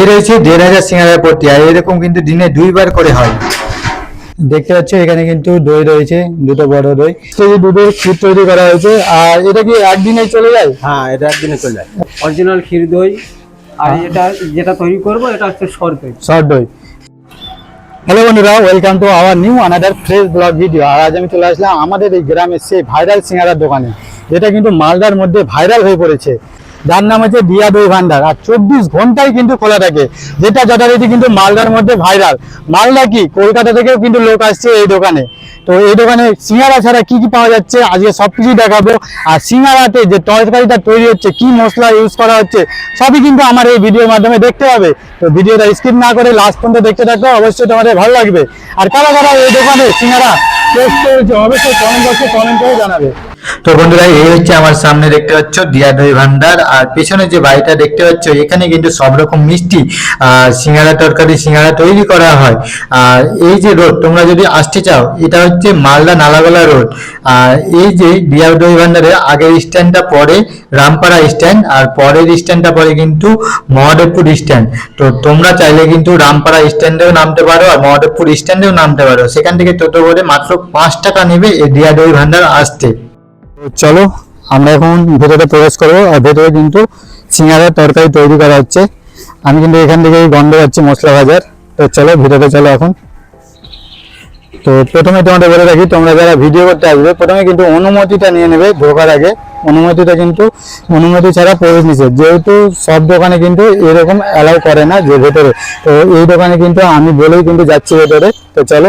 এই রয়েছে দেড় হাজার সিঙ্গারা প্রতি আর এরকম কিন্তু দিনে দুইবার করে হয়। দেখতে পাচ্ছ এখানে কিন্তু দই রয়েছে দুটো বড় দই। কেজি দুধের ক্ষীর তৈরি করা হয়েছে। আর এটা কি একদিনে চলে যায়? হ্যাঁ এটা একদিনে চলে যায়। অরিজিনাল ক্ষীর দই আর এটা যেটা তৈরি করব এটা হচ্ছে সর দই। শর্ট দই হ্যালো বন্ধুরা welcome to our new another fresh blog video আর আজ আমি চলে আসলাম আমাদের এই গ্রামের সেই ভাইরাল সিঙ্গারার দোকানে। যেটা কিন্তু মালদার মধ্যে ভাইরাল হয়ে পড়েছে। যার নাম হচ্ছে বিয়া দই ভান্ডার। আর চব্বিশ ঘন্টায় কিন্তু খোলা থাকে, যেটা যথারীতি কিন্তু মালদার মধ্যে ভাইরাল মালদা কি? কলকাতা থেকেও কিন্তু লোক আসছে এই দোকানে। তো এই দোকানে সিঙ্গারা ছাড়া কি কি পাওয়া যাচ্ছে? আজকে সবকিছু দেখাবো। আর সিঙ্গারাতে যে তরকারিটা তৈরি হচ্ছে, কি মশলা ইউজ করা হচ্ছে, সবই কিন্তু আমার এই ভিডিওর মাধ্যমে দেখতে হবে। তো ভিডিওটা স্কিপ না করে লাস্ট পর্যন্ত দেখতে থাকো, অবশ্যই তোমাদের ভালো লাগবে। আর কারা কারা এই দোকানে সিঙ্গারা টেস্ট করেছে, অবশ্যই কমেন্ট বক্সে কমেন্ট করে জানাবে। তো বন্ধুরা, এই হচ্ছে আমার সামনে দেখতে পাচ্ছ দিয়া দই ভান্ডার। আর পেছনে যে বাড়িটা দেখতে পাচ্ছ, এখানে কিন্তু সব রকম মিষ্টি সিঙ্গারা তরকারি, সিঙ্গারা তৈরি করা হয়। আর এই যে রোড, তোমরা যদি আসতে চাও, এটা হচ্ছে মালদা নালাগোলা রোড। আর এই যে দিয়া দই ভান্ডারের আগের স্ট্যান্ডটা পরে রামপাড়া স্ট্যান্ড, আর পরের স্ট্যান্ডটা পরে কিন্তু মহাদেবপুর স্ট্যান্ড। তো তোমরা চাইলে কিন্তু রামপাড়া স্ট্যান্ডেও নামতে পারো, আর মহাদেবপুর স্ট্যান্ডেও নামতে পারো। সেখান থেকে টোটো করে মাত্র পাঁচ টাকা নেবে এই দিয়া দই ভান্ডার আসতে। চলো, আমরা এখন ভেতরে প্রবেশ করব আর ভেতরে কিন্তু সিঙ্গারার তরকারি তৈরি করা হচ্ছে। আমি কিন্তু এখান থেকে গন্ধ পাচ্ছি মশলা ভাজার। তো চলো, ভিতরে চলো এখন। তো প্রথমে তোমাদের বলে রাখি, তোমরা যারা ভিডিও করতে আসবে, প্রথমে কিন্তু অনুমতিটা নিয়ে নেবে ঢোকার আগে। অনুমতিটা কিন্তু, অনুমতি ছাড়া প্রবেশ নিষেধ। যেহেতু সব দোকানে কিন্তু এরকম অ্যালাউ করে না যে ভেতরে। তো এই দোকানে কিন্তু আমি বলেই কিন্তু যাচ্ছি ভেতরে। তো চলো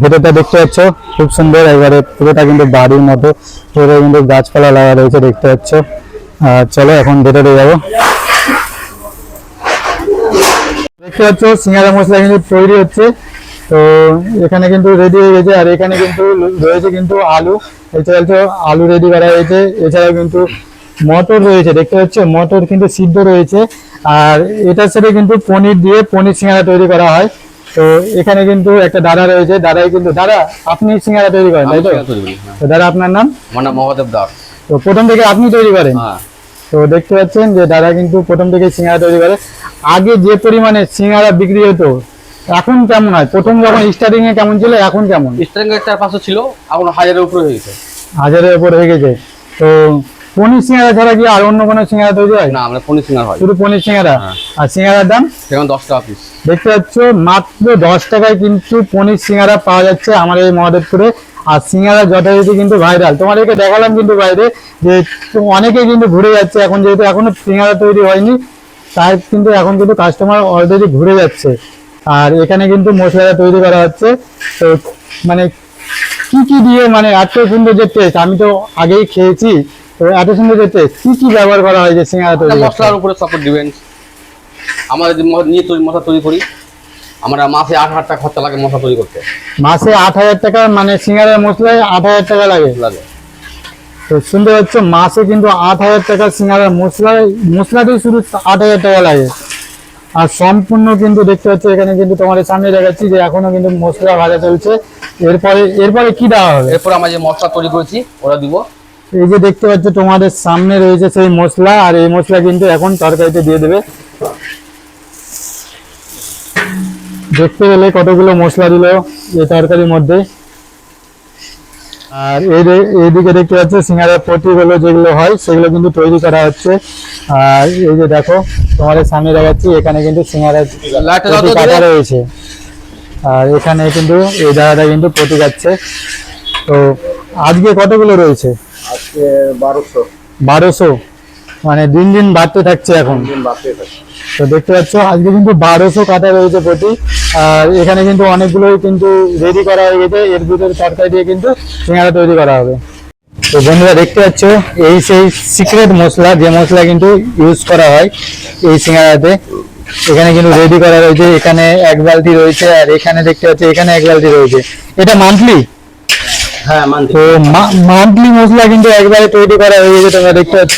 ভেতরটা দেখতে পাচ্ছ, খুব সুন্দর। একবারে পুরোটা কিন্তু বাড়ির মতো। পুরো কিন্তু গাছপালা লাগা রয়েছে দেখতে পাচ্ছ। চলো এখন ভেতরে যাব। দেখতে পাচ্ছ, সিঙ্গারা মশলা কিন্তু তৈরি হচ্ছে। তো এখানে কিন্তু রেডি হয়ে গেছে। আর এখানে কিন্তু রয়েছে কিন্তু আলু। এছাড়া আলু রেডি করা হয়েছে। এছাড়াও কিন্তু মটর রয়েছে। দেখতে পাচ্ছ, মটর কিন্তু সিদ্ধ রয়েছে। আর এটার সাথে কিন্তু পনির দিয়ে পনির সিঙ্গারা তৈরি করা হয়। তো এখানে কিন্তু একটা দাদা রয়েছে। দাদাই কিন্তু দাদা আপনি সিঙ্গারা তৈরি করেন তাই তো? তো দাদা আপনার নাম? আমার নাম মহাদেব দাস। তো প্রথম থেকে আপনি তৈরি করেন? হ্যাঁ। তো দেখতে পাচ্ছেন যে দাদা কিন্তু প্রথম থেকে সিঙ্গারা তৈরি করে। আগে যে পরিমাণে সিঙ্গারা বিক্রি হতো এখন কেমন হয়? প্রথম যখন স্টার্টিং এ কেমন ছিল এখন কেমন? স্ট্রেঙ্গের চার পাঁচশো ছিল এখন হাজারের উপরে হয়ে গেছে হাজারের উপর হয়ে গেছে। তো পনির সিঙ্গারা ছাড়া কি আর অন্য কোনো সিঙ্গারা তৈরি হয়? না আমরা পনির সিঙ্গার হয়। শুধু পনির সিঙ্গারা? হ্যাঁ। আর সিঙ্গারার দাম? সেখানে দশ টাকা পিস দেখতে পাচ্ছ মাত্র দশ টাকায় কিন্তু পনির সিঙ্গারা পাওয়া যাচ্ছে আমার এই মহাদেবপুরে। আর সিঙ্গারা যথারীতি কিন্তু ভাইরাল তোমাদেরকে দেখালাম কিন্তু বাইরে যে অনেকে কিন্তু ঘুরে যাচ্ছে। এখন যেহেতু এখনও সিঙ্গারা তৈরি হয়নি তাই কিন্তু এখন কিন্তু কাস্টমার অলরেডি ঘুরে যাচ্ছে। আর এখানে কিন্তু মশলাটা তৈরি করা হচ্ছে। তো মানে কি কি দিয়ে মানে এত সুন্দর যে টেস্ট আমি তো আগেই খেয়েছি। এত সুন্দর টেস্ট কি কি ব্যবহার করা হয় যে সিঙ্গারা তৈরি মশলার উপরে সাপোর্ট দিবেন। আমরা যদি নিয়ে তৈরি মশলা তৈরি করি আমরা মাসে আট হাজার টাকা খরচা লাগে মশলা তৈরি করতে। মাসে আট হাজার টাকা মানে সিঙ্গারের মশলায় আট হাজার টাকা লাগে। লাগে। তো শুনতে পাচ্ছ মাসে কিন্তু আট হাজার টাকা সিঙ্গারের মশলা মশলাতেই শুধু আট হাজার টাকা লাগে। আর সম্পূর্ণ কিন্তু দেখতে পাচ্ছ এখানে কিন্তু তোমাদের সামনে দেখাচ্ছি যে এখনও কিন্তু মশলা ভাজা চলছে। এরপরে এরপরে কি দেওয়া হবে? এরপর আমরা যে মশলা তৈরি করেছি ওরা দিব। এই যে দেখতে পাচ্ছ তোমাদের সামনে রয়েছে সেই মশলা আর এই মশলা কিন্তু এখন তরকারিতে দিয়ে দেবে। দেখতে গেলে কতগুলো মশলা দিল এই তরকারির মধ্যে। আর এই এইদিকে দেখতে পাচ্ছ সিঙ্গারের পটিগুলো যেগুলো হয় সেগুলো কিন্তু তৈরি করা হচ্ছে। আর এই যে দেখো তোমাদের সামনে দেখাচ্ছি এখানে কিন্তু সিঙ্গারের কাটা রয়েছে। আর এখানে কিন্তু এই জায়গাটা কিন্তু পটি কাটছে। তো আজকে কতগুলো রয়েছে? আজকে বারোশো। বারোশো? মানে দিন দিন বাড়তে থাকছে এখন। বাড়তে তো দেখতে পাচ্ছ আজকে কিন্তু বারোশো কাটা রয়েছে প্রতি। আর এখানে কিন্তু অনেকগুলোই কিন্তু রেডি করা হয়ে গেছে। এর ভিতরে তরকারি দিয়ে কিন্তু সিঙ্গারা তৈরি করা হবে। তো বন্ধুরা দেখতে পাচ্ছ এই সেই সিক্রেট মশলা যে মশলা কিন্তু ইউজ করা হয় এই সিঙ্গারাতে এখানে কিন্তু রেডি করা রয়েছে। এখানে এক বালতি রয়েছে আর এখানে দেখতে পাচ্ছ এখানে এক বালতি রয়েছে। এটা মান্থলি তো মান্থলি মশলা কিন্তু একবারে তৈরি করা হয়ে গেছে তোমরা দেখতে পাচ্ছ।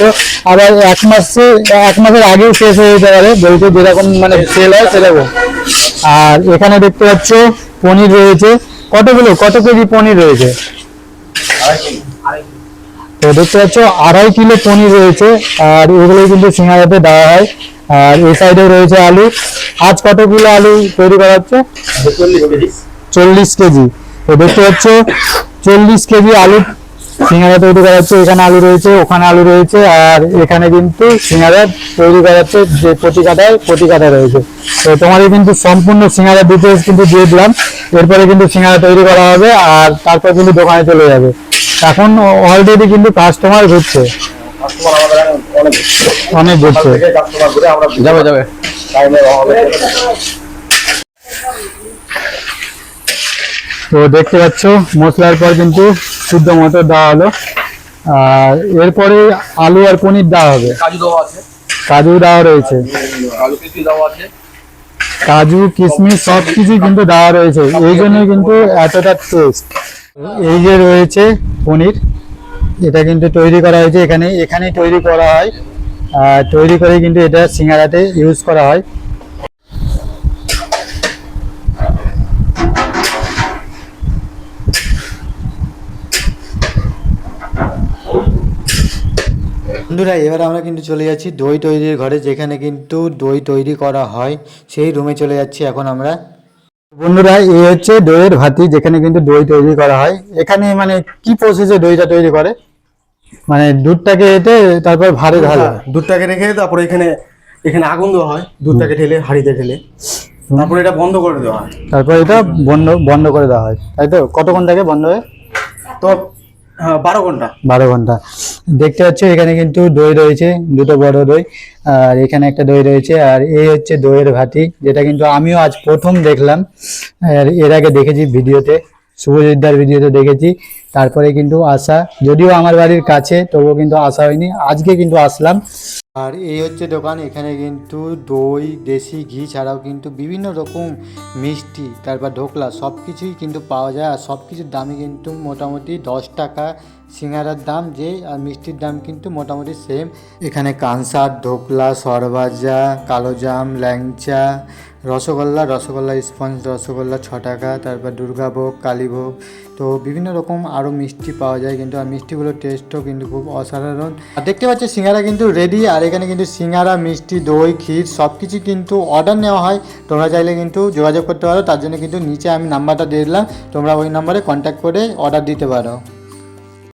আবার এক মাসে এক মাসের আগেও শেষ হয়ে যেতে পারে বলতে যেরকম মানে সেল হয় সেরকম। আর এখানে দেখতে পাচ্ছ পনির রয়েছে। কতগুলো? কত কেজি পনির রয়েছে? তো দেখতে পাচ্ছ আড়াই কিলো পনির রয়েছে আর এগুলো কিন্তু সিঙ্গারাতে দেওয়া হয়। আর এই সাইডেও রয়েছে আলু। আজ কত কিলো আলু তৈরি করা হচ্ছে? চল্লিশ কেজি। তো দেখতে পাচ্ছ চল্লিশ কেজি আলু সিঙ্গারা তৈরি করা হচ্ছে এখানে আলু রয়েছে ওখানে আলু রয়েছে আর এখানে কিন্তু সিঙ্গারা তৈরি করা হচ্ছে যে প্রতি কাটায় প্রতি কাটা রয়েছে। তো তোমাদের কিন্তু সম্পূর্ণ সিঙ্গারা ডিটেলস কিন্তু দিয়ে দিলাম। এরপরে কিন্তু সিঙ্গারা তৈরি করা হবে আর তারপর কিন্তু দোকানে চলে যাবে। এখন অলরেডি কিন্তু কাস্টমার ঘুরছে। অনেক ঘুরছে। যাবে যাবে। তো দেখতে পাচ্ছ মশলার পর কিন্তু শুদ্ধ মতো দেওয়া হলো। আর এরপরে আলু আর পনির দেওয়া হবে। কাজু দেওয়া আছে। কাজু দেওয়া রয়েছে। কাজু কিছু দেওয়া আছে। কাজু কিশমিশ সব কিছুই কিন্তু দেওয়া রয়েছে। এই জন্য কিন্তু এতটা টেস্ট এই যে রয়েছে পনির এটা কিন্তু তৈরি করা হয়েছে এখানে। এখানেই তৈরি করা হয়। আর তৈরি করে কিন্তু এটা সিঙ্গারাতে ইউজ করা হয়। বন্ধুরা এবার আমরা কিন্তু চলে যাচ্ছি দই তৈরির ঘরে যেখানে কিন্তু দই তৈরি করা হয়। সেই রুমে চলে যাচ্ছি এখন আমরা। বন্ধুরা এই হচ্ছে দইয়ের ভাতি যেখানে কিন্তু দই তৈরি করা হয়। এখানে মানে কি প্রসেসে দইটা তৈরি করে? মানে দুধটাকে এতে তারপর ভারে ঢালে। দুধটাকে রেখে তারপরে এখানে এখানে আগুন দেওয়া হয়। দুধটাকে ঢেলে হাঁড়িতে ঢেলে। তারপরে এটা বন্ধ করে দেওয়া হয়। তারপর এটা বন্ধ বন্ধ করে দেওয়া হয়। তাই তো? কতক্ষণ থাকে বন্ধ হয়ে? তো বারো ঘণ্টা। বারো ঘণ্টা। দেখতে পাচ্ছ, এখানে কিন্তু দই রয়েছে, দুটো বড় দই, আর এখানে একটা দই রয়েছে, আর এই হচ্ছে দইয়ের ভাতি, যেটা কিন্তু আমিও আজ প্রথম দেখলাম, আর এর আগে দেখেছি ভিডিওতে শুভযোদ্ধার ভিডিওতে দেখেছি, তারপরে কিন্তু আসা যদিও আমার বাড়ির কাছে, তবুও কিন্তু আসা হয়নি, আজকে কিন্তু আসলাম। আর এই হচ্ছে দোকান, এখানে কিন্তু দই, দেশি ঘি ছাড়াও কিন্তু বিভিন্ন রকম মিষ্টি, তারপর ঢোকলা সব কিছুই কিন্তু পাওয়া যায় আর সব কিছুর দামই কিন্তু মোটামুটি দশ টাকা সিঙ্গারার দাম যে আর মিষ্টির দাম কিন্তু মোটামুটি সেম এখানে কানসার ঢোকলা সরভাজা কালোজাম, ল্যাংচা, রসগোল্লা রসগোল্লা স্পঞ্জ, রসগোল্লা ছ টাকা তারপর দুর্গাভোগ, কালীভোগ। তো বিভিন্ন রকম আরও মিষ্টি পাওয়া যায় কিন্তু, আর মিষ্টিগুলোর টেস্টও কিন্তু খুব অসাধারণ। আর দেখতে পাচ্ছি সিঙ্গারা কিন্তু রেডি আর এখানে কিন্তু সিঙ্গারা, মিষ্টি, দই, ক্ষীর সব কিছু কিন্তু অর্ডার নেওয়া হয়। তোমরা চাইলে কিন্তু যোগাযোগ করতে পারো, তার জন্য কিন্তু নিচে আমি নাম্বারটা দিয়ে দিলাম। তোমরা ওই নাম্বারে কন্ট্যাক্ট করে অর্ডার দিতে পারো।